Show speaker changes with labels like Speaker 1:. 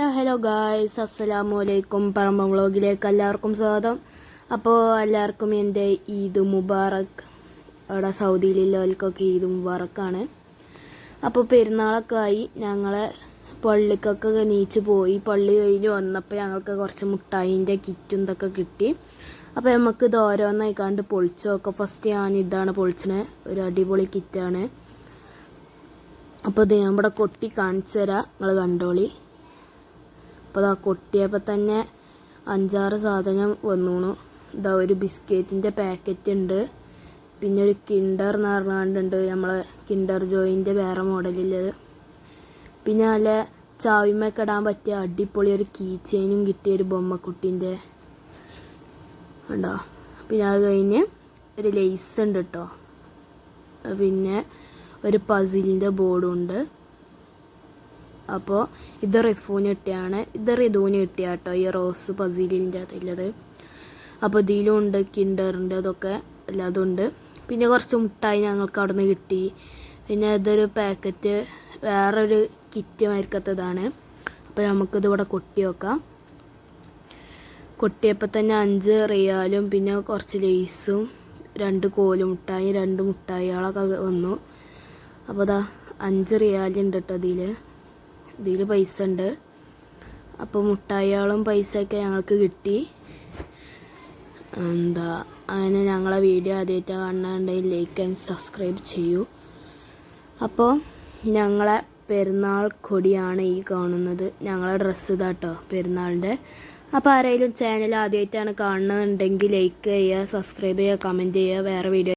Speaker 1: Hello hello guys. അസ്സലാമു അലൈക്കും പറമ്പ വ്ളോഗിലേക്ക് എല്ലാവർക്കും സ്വാഗതം. അപ്പോൾ എല്ലാവർക്കും എന്റെ ഈദ് മുബാറക്. അവിടെ സൗദിയിലുള്ളവർക്കൊക്കെ ഈദ് മുബാറക്കാണ്. അപ്പോൾ പെരുന്നാളൊക്കെ ആയി. ഞങ്ങളെ പള്ളിക്കൊക്കെ നീച്ച് പോയി. പള്ളി കഴിഞ്ഞ് വന്നപ്പോൾ ഞങ്ങൾക്ക് കുറച്ച് മുട്ടായിന്റെ കിറ്റും ഇതൊക്കെ കിട്ടി. അപ്പോൾ നമുക്ക് ഇത് ഓരോന്നായി കണ്ട് പൊളിച്ചു ഫസ്റ്റ് ഞാൻ ഇതാണ് പൊളിച്ചത് ഒരു അടിപൊളി കിറ്റാണ്. അപ്പോൾ ഇത് ഞാൻ ഇവിടെ കൊട്ടി കാണിച്ചു തരാം. നിങ്ങൾ കണ്ടോളി. അപ്പോൾ കൊട്ടിയപ്പോൾ തന്നെ അഞ്ചാറ് സാധനം വന്നൂണു. ഇതാ ഒരു ബിസ്ക്കറ്റിന്റെ പാക്കറ്റ് ഉണ്ട് പിന്നെ ഒരു കിൻഡർ എന്ന് പറഞ്ഞാണ്ടുണ്ട് നമ്മളെ കിൻഡർ ജോയിന്റെ വേറെ മോഡലില്ലത്. പിന്നെ നല്ല ചാവിമൊക്കെ ഇടാൻ പറ്റിയ അടിപൊളി ഒരു കീ ചെയിനും കിട്ടിയ ഒരു ബൊമ്മക്കുട്ടീന്റെ ഉണ്ടോ പിന്നെ അത് കഴിഞ്ഞ് ഒരു ലേസ് ഉണ്ട് കേട്ടോ പിന്നെ ഒരു പസിലിന്റെ ബോർഡും ഉണ്ട്. അപ്പോൾ ഇത് റിഫൂന് കിട്ടിയാണ്. ഇത് റിതുവിന് കിട്ടിയ കേട്ടോ ഈ റോസ് പസീലിന്റെ അതിലത് അപ്പോൾ ഇതിലും ഉണ്ട് കിൻഡറിന്റെ അതൊക്കെ എല്ലാതും ഉണ്ട് പിന്നെ കുറച്ച് മുട്ടായി ഞങ്ങൾക്ക് അവിടെ നിന്ന് കിട്ടി. പിന്നെ ഇതൊരു പാക്കറ്റ് വേറൊരു കിറ്റ് മരിക്കത്തതാണ് അപ്പോൾ നമുക്കിത് ഇവിടെ കൊട്ടി വെക്കാം. കൊട്ടിയപ്പോൾ തന്നെ അഞ്ച് റിയാലും പിന്നെ കുറച്ച് ലേസും രണ്ട് കോൽ മുട്ടായി രണ്ട് മുട്ടായികളൊക്കെ വന്നു. അപ്പോൾ അതാ അഞ്ച് റിയാലുണ്ട് കേട്ടോ ഇതിൽ ഇതിൽ പൈസ ഉണ്ട് അപ്പോൾ മുട്ടായികളും പൈസയൊക്കെ ഞങ്ങൾക്ക് കിട്ടി. എന്താ അതിന് ഞങ്ങളെ വീഡിയോ ആദ്യമായിട്ട് കാണാനുണ്ടെങ്കിൽ ലൈക്ക് ആൻഡ് സബ്സ്ക്രൈബ് ചെയ്യൂ. അപ്പോൾ ഞങ്ങളെ പെരുന്നാൾ കൊടിയാണ് ഈ കാണുന്നത്. ഞങ്ങളെ ഡ്രസ്സ് ഇതാട്ടോ പെരുന്നാളിന്റെ. അപ്പോൾ ആരെങ്കിലും ചാനൽ ആദ്യമായിട്ടാണ് കാണുന്നുണ്ടെങ്കിൽ ലൈക്ക് ചെയ്യുക സബ്സ്ക്രൈബ് ചെയ്യുക കമന്റ് ചെയ്യുക വേറെ വീഡിയോ